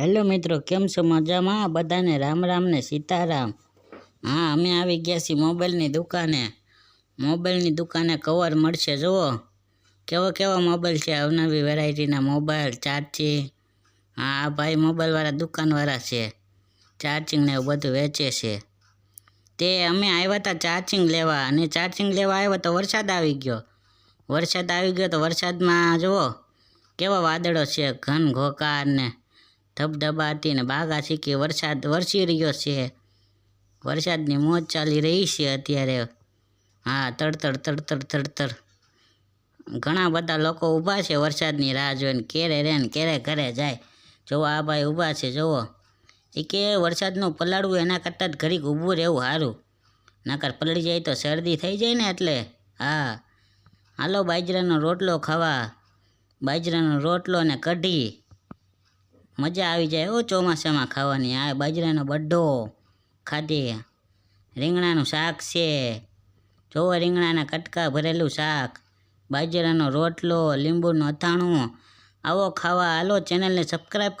Hello મિત્રો, કેમ છો? મજામાં? બધાને રામ રામ ને સીતારામ. હા, અમે આવી ગયા છીએ મોબાઈલની દુકાને. મોબાઈલની દુકાને કવર મળશે, જુઓ. કેવો કેવો મોબાઈલ છે? અવનવી વેરાયટીના મોબાઈલ, ચાર્જિંગ. હા, આ ભાઈ મોબાઈલવાળા દુકાનવાળા છે. ચાર્જિંગ ને એવું બધું વેચે છે. તે અમે આવ્યા હતા ચાર્જિંગ લેવા અને ચાર્જિંગ લેવા આવ્યા તો વરસાદ આવી ગયો. વરસાદ આવી ગયો તો વરસાદમાં, જુઓ, કેવા વાદળો છે, ઘન ઘોકાર ને. ધબધબાટી ને બાગા શીખી વરસાદ, વરસી રહ્યો છે. વરસાદની મોજ ચાલી રહી છે અત્યારે. હા, તડતડ તડતડ તડતડ. ઘણા બધા લોકો ઊભા છે વરસાદની રાહ જોઈને. ક્યારે રહે ને ક્યારે ઘરે જાય. જુઓ આ ભાઈ ઊભા છે જુઓ એ કે વરસાદનું પલાળવું એના કરતાં જ ઘડીક ઊભું રહેવું સારું. નકર પલળી જાય તો શરદી થઈ જાય ને એટલે. હા. હાલો, બાજરાનો રોટલો ખાવા. બાજરાનો રોટલો ને કઢી. મજા આવી જાય ઓ ચોમાસામાં ખાવાની. આ બાજરાનો બડ્ડો, ખાધી. રીંગણાનું શાક છે. જોવો રીંગણાના કટકા ભરેલું શાક. બાજરાનો રોટલો, લીંબુનું અથાણું. આવો ખાવા, હાલો ચેનલને સબસ્ક્રાઈબ કરી